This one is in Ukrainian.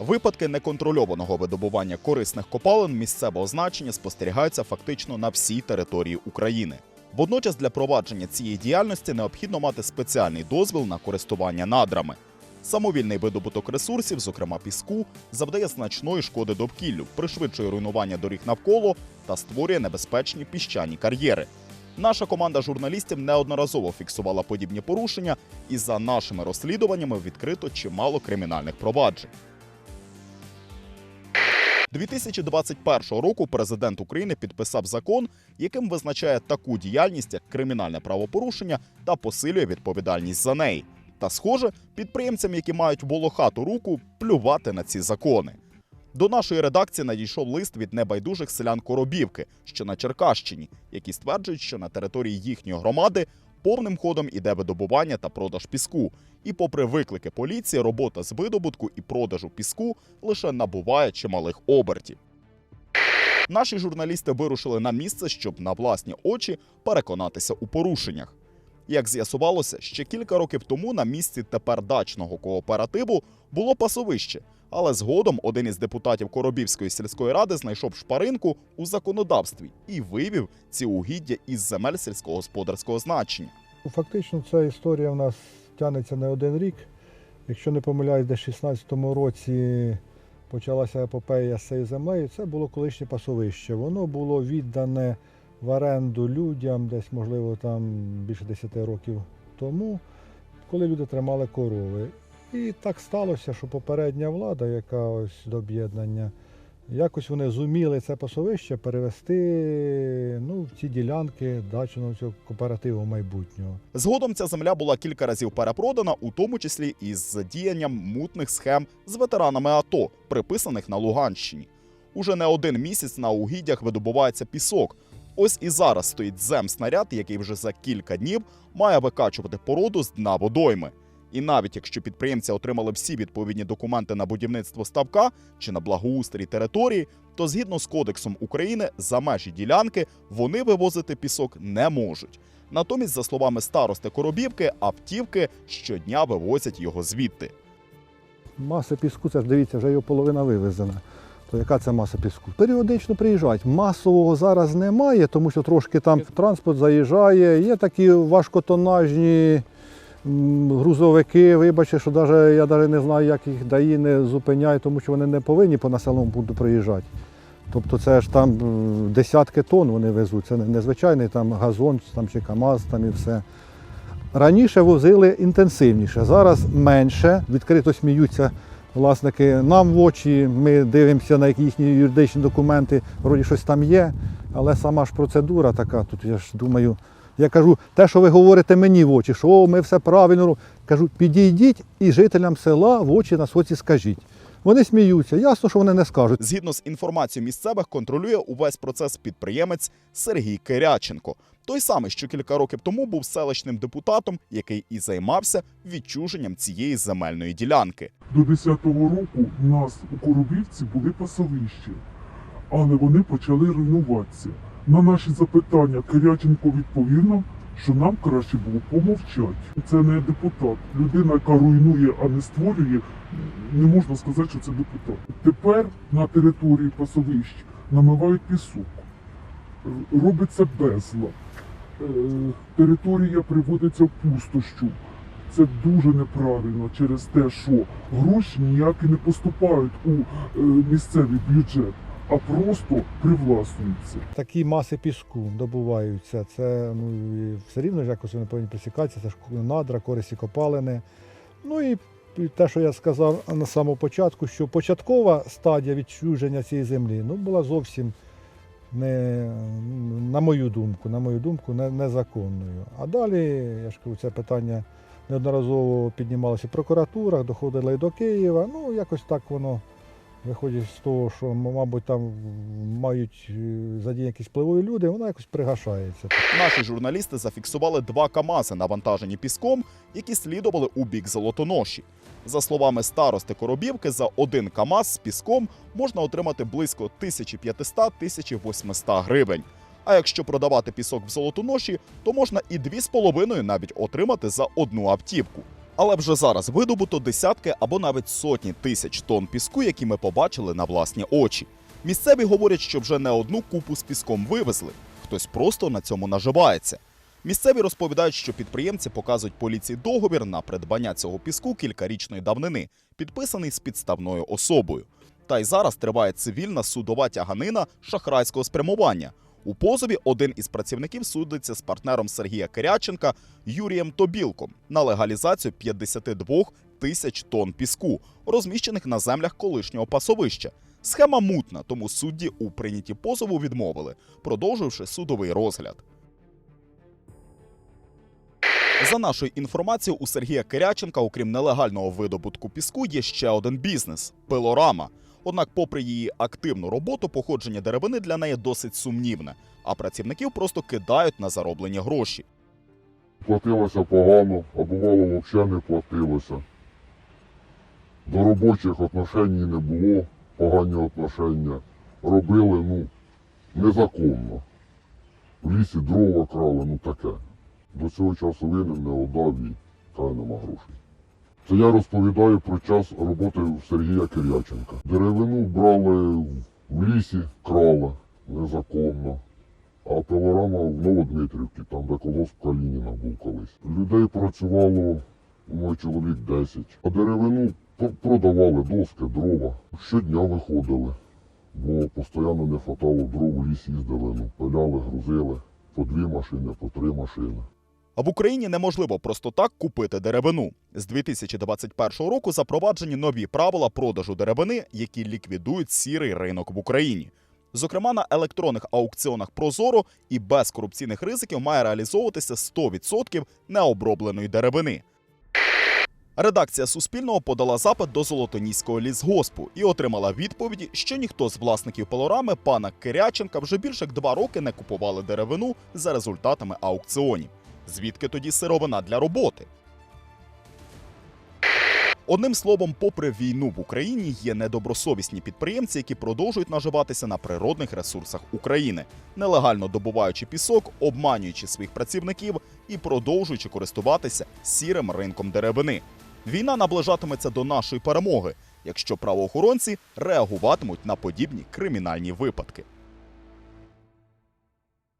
Випадки неконтрольованого видобування корисних копалин місцевого значення спостерігаються фактично на всій території України. Водночас для провадження цієї діяльності необхідно мати спеціальний дозвіл на користування надрами. Самовільний видобуток ресурсів, зокрема піску, завдає значної шкоди довкіллю, пришвидшує руйнування доріг навколо та створює небезпечні піщані кар'єри. Наша команда журналістів неодноразово фіксувала подібні порушення, і за нашими розслідуваннями відкрито чимало кримінальних проваджень. 2021 року президент України підписав закон, яким визначає таку діяльність як кримінальне правопорушення та посилює відповідальність за неї. Та, схоже, підприємцям, які мають волохату руку, плювати на ці закони. До нашої редакції надійшов лист від небайдужих селян Коробівки, що на Черкащині, які стверджують, що на території їхньої громади повним ходом іде видобування та продаж піску. І, попри виклики поліції, робота з видобутку і продажу піску лише набуває чималих обертів. Наші журналісти вирушили на місце, щоб на власні очі переконатися у порушеннях. Як з'ясувалося, ще кілька років тому на місці тепер дачного кооперативу було пасовище, але згодом один із депутатів Коробівської сільської ради знайшов шпаринку у законодавстві і вивів ці угіддя із земель сільськогосподарського значення. Фактично, ця історія в нас тягнеться не один рік. Якщо не помиляюсь, десь в 16-му році почалася епопея з цією землею. Це було колишнє пасовище. Воно було віддане в оренду людям десь, можливо, там більше 10 років тому, коли люди тримали корови. І так сталося, що попередня влада, яка ось до об'єднання, якось вони зуміли це пасовище перевести ну, в ці ділянки дачного цього кооперативу майбутнього. Згодом ця земля була кілька разів перепродана, у тому числі із задіянням мутних схем з ветеранами АТО, приписаних на Луганщині. Уже не один місяць на угіддях видобувається пісок. Ось і зараз стоїть земснаряд, який вже за кілька днів має викачувати породу з дна водойми. І навіть якщо підприємці отримали всі відповідні документи на будівництво ставка чи на благоустрій території, то згідно з кодексом України за межі ділянки вони вивозити пісок не можуть. Натомість, за словами старости Коробівки, автівки щодня вивозять його звідти. Маса піску, це ж дивіться, вже його половина вивезена. То яка це маса піску? Періодично приїжджають. Масового зараз немає, тому що трошки там транспорт заїжджає. Є такі важкотонажні грузовики. Вибачте, що даже, я навіть не знаю, як їх даї не зупиняє, тому що вони не повинні по населеному пункту приїжджати. Тобто це ж там десятки тонн вони везуть. Це незвичайний там газон там, чи КАМАЗ там і все. Раніше возили інтенсивніше, зараз менше. Відкрито сміються власники нам в очі. Ми дивимося на їхні юридичні документи, вроді щось там є, але сама ж процедура така. Тут я ж думаю, я кажу, те, що ви говорите мені в очі, що «О, ми все правильно робимо. Кажу, підійдіть і жителям села в очі на соці скажіть. Вони сміються, ясно, що вони не скажуть. Згідно з інформацією місцевих, контролює увесь процес підприємець Сергій Киряченко. Той самий, що кілька років тому був селищним депутатом, який і займався відчуженням цієї земельної ділянки. До 10-го року у нас у Коробівці були пасовища, але вони почали руйнуватися. На наші запитання Киряченко відповів нам, що нам краще було помовчати. Це не депутат. Людина, яка руйнує, а не створює, не можна сказати, що це депутат. Тепер на території пасовищ намивають пісок. Робиться безлад. Е, Територія приводиться в пустощу. Це дуже неправильно через те, що гроші ніякі не поступають у е, місцевий бюджет, а просто привласнюються. Такі маси піску добуваються. Це ну, все рівно ж якось вони повинні присікатися, це ж надра, користі копалини. Ну і те, що я сказав на самому початку, що початкова стадія відчуження цієї землі ну, була зовсім не, на мою думку, на мою думку, не, незаконною. А далі, я ж кажу, це питання неодноразово піднімалося в прокуратурах, доходило і до Києва. Ну, якось так воно виходить з того, що, мабуть, там мають е, задіяні якісь впливові люди, воно якось пригашається. Наші журналісти зафіксували два КАМАЗи, навантажені піском, які слідували у бік Золотоноші. За словами старости Коробівки, за один КАМАЗ з піском можна отримати близько 1500-1800 гривень. А якщо продавати пісок в Золотоноші, то можна і 2,5 навіть отримати за одну автівку. Але вже зараз видобуто десятки або навіть сотні тисяч тонн піску, які ми побачили на власні очі. Місцеві говорять, що вже не одну купу з піском вивезли. Хтось просто на цьому наживається. Місцеві розповідають, що підприємці показують поліції договір на придбання цього піску кількарічної давнини, підписаний з підставною особою. Та й зараз триває цивільна судова тяганина шахрайського спрямування. У позові один із працівників судиться з партнером Сергія Киряченка Юрієм Тобілком на легалізацію 52 тисяч тонн піску, розміщених на землях колишнього пасовища. Схема мутна, тому судді у прийнятті позову відмовили, продовживши судовий розгляд. За нашою інформацією, у Сергія Киряченка, окрім нелегального видобутку піску, є ще один бізнес пилорама. Однак, попри її активну роботу, походження деревини для неї досить сумнівне, а працівників просто кидають на зароблені гроші. Платилося погано, а бувало взагалі не платилося. До робочих отношень не було, погані отношення. Робили, ну, незаконно. В лісі дрова крали, ну таке. До цього часу винен не отдав і каже, нема грошей. Це я розповідаю про час роботи Сергія Киряченка. Деревину брали в лісі, крали незаконно. А пилорама в Новодмитрівці, там де колос Калініна був колись. Людей працювало ну, чоловік 10. А деревину продавали доски, дрова. Щодня виходили, бо постійно не хватало дров у ліс їздили, ну, пиляли, грузили. По дві машини, по три машини. А в Україні неможливо просто так купити деревину. З 2021 року запроваджені нові правила продажу деревини, які ліквідують сірий ринок в Україні. Зокрема, на електронних аукціонах Прозоро і без корупційних ризиків має реалізовуватися 100% необробленої деревини. Редакція Суспільного подала запит до Золотоніського лісгоспу і отримала відповіді, що ніхто з власників пилорами пана Киряченка вже більше як два роки не купували деревину за результатами аукціонів. Звідки тоді сировина для роботи? Одним словом, попри війну в Україні, є недобросовісні підприємці, які продовжують наживатися на природних ресурсах України, нелегально добуваючи пісок, обманюючи своїх працівників і продовжуючи користуватися сірим ринком деревини. Війна наближатиметься до нашої перемоги, якщо правоохоронці реагуватимуть на подібні кримінальні випадки.